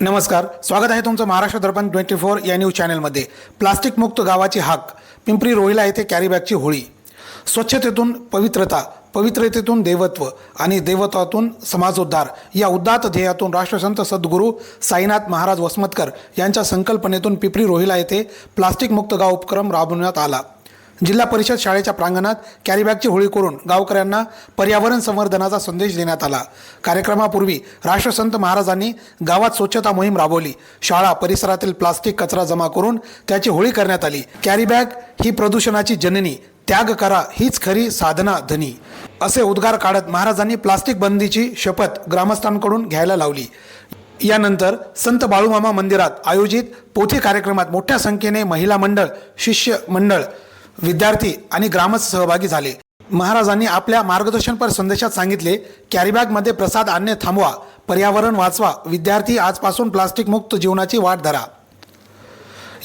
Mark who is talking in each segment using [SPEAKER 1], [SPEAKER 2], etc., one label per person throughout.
[SPEAKER 1] नमस्कार स्वागत आहे तुमचं महाराष्ट्र दर्पण ट्वेंटी फोर या न्यूज चॅनलमध्ये. प्लास्टिक मुक्त गावाची हाक पिंपरी रोहिला येथे कॅरीबॅगची होळी. स्वच्छतेतून पवित्रता पवित्रतेतून देवत्व आणि देवत्वातून समाजोद्धार या उद्दात ध्येयातून राष्ट्रसंत सद्गुरू साईनाथ महाराज वसमतकर यांच्या संकल्पनेतून पिंपरी रोहिला येथे प्लास्टिकमुक्त गाव उपक्रम राबवण्यात आला. जिल्हा परिषद शाळेच्या प्रांगणात कॅरीबॅगची होळी करून गावकऱ्यांना पर्यावरण संवर्धनाचा संदेश देण्यात आला. कार्यक्रमापूर्वी राष्ट्रसंत महाराजांनी गावात स्वच्छता मोहीम राबवली. शाळा परिसरातील प्लास्टिक कचरा जमा करून त्याची होळी करण्यात आली. कॅरीबॅग ही प्रदूषणाची जननी. त्याग करा हीच खरी साधना धनी. असे उद्गार काढत महाराजांनी प्लास्टिक बंदीची शपथ ग्रामस्थांकडून घ्यायला लावली. यानंतर संत बाळूमामा मंदिरात आयोजित पोथी कार्यक्रमात मोठ्या संख्येने महिला मंडळ शिष्य मंडळ विद्यार्थी आणि ग्रामस्थ सहभागी झाले. महाराजांनी आपल्या मार्गदर्शनपर संदेशात सांगितले कॅरीबॅगमध्ये प्रसाद आणणे थांबवा पर्यावरण वाचवा विद्यार्थी आजपासून प्लास्टिक मुक्त जीवनाची वाट धरा.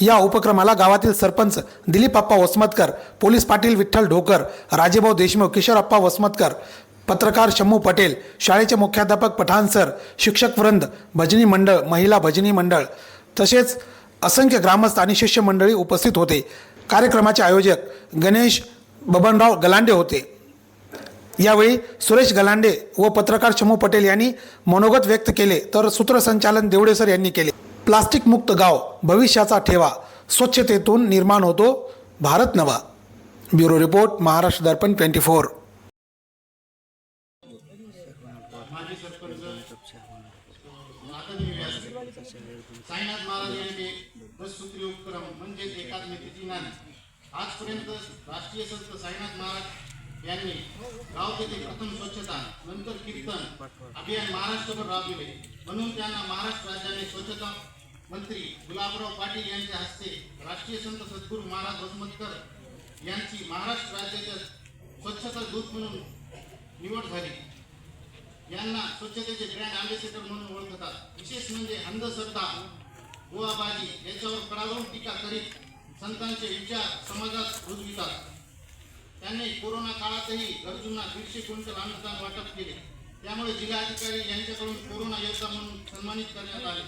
[SPEAKER 1] या उपक्रमाला गावातील सरपंच दिलीपप्पा वसमतकर पोलीस पाटील विठ्ठल ढोकर राजेभाऊ देशमुख किशोरप्पा वसमतकर पत्रकार शम्मू पटेल शाळेचे मुख्याध्यापक पठाण सर शिक्षक वृंद भजनी मंडळ महिला भजनी मंडळ तसेच असंख्य ग्रामस्थ आणि शिष्य मंडळी उपस्थित होते. कार्यक्रमाचे आयोजक गणेश बबनराव गलांडे होते. यावेळी सुरेश गलांडे व पत्रकार शमू पटेल यांनी मनोगत व्यक्त केले तर सूत्रसंचालन देवडे सर यांनी केले. प्लास्टिक मुक्त गाव भविष्याचा ठेवा स्वच्छतेतून निर्माण होतो भारत नवा. Bureau report Maharashtra Darpan twenty four.
[SPEAKER 2] Sainath Maharaj यांनी दससूत्री उपक्रम म्हणजे एकात्मिकेची नाणी. आजपर्यंत राष्ट्रीय संत साईनाथ महाराज यांनी गाव तेथे प्रथम स्वच्छता नंतर कीर्तन अभियान महाराष्ट्रभर राबविले. म्हणून त्यांना महाराष्ट्र राज्याने स्वच्छता मंत्री गुलाबराव पाटील यांच्या हस्ते राष्ट्रीय संत सद्गुरू महाराज वसमतकर यांची महाराष्ट्र राज्याच्या स्वच्छता दूत म्हणून निवड झाली. यांना स्वच्छतेचे ब्रँड अँबॅसेडर म्हणून ओळखतात. विशेष म्हणजे अंधश्रद्धा गोवाबाजी याच्यावर कडाडून टीका करीत संतांचे विचार समाजात रुजवितात. त्यांनी कोरोना काळातही गरजूंना दीडशे क्विंटल अन्नदान वाटप केले. त्यामुळे जिल्हाधिकारी यांच्याकडून कोरोना योद्धा म्हणून सन्मानित करण्यात आले.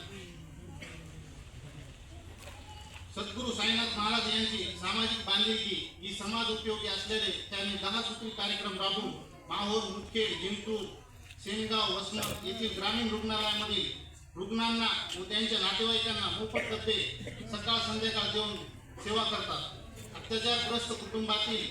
[SPEAKER 2] सद्गुरू साईनाथ महाराज यांची सामाजिक बांधिलकी ही समाज उपयोगी असल्याने त्यांनी दहा सूत्री कार्यक्रम राबवून माहोर मुदखेड जिंतूर सेनगाव वसमत येथील ग्रामीण रुग्णालयामधील रुग्णांना व त्यांच्या नातेवाईकांना मोफत डबे सकाळ संध्याकाळ देऊन सेवा करतात. अत्याचारग्रस्त कुटुंबातील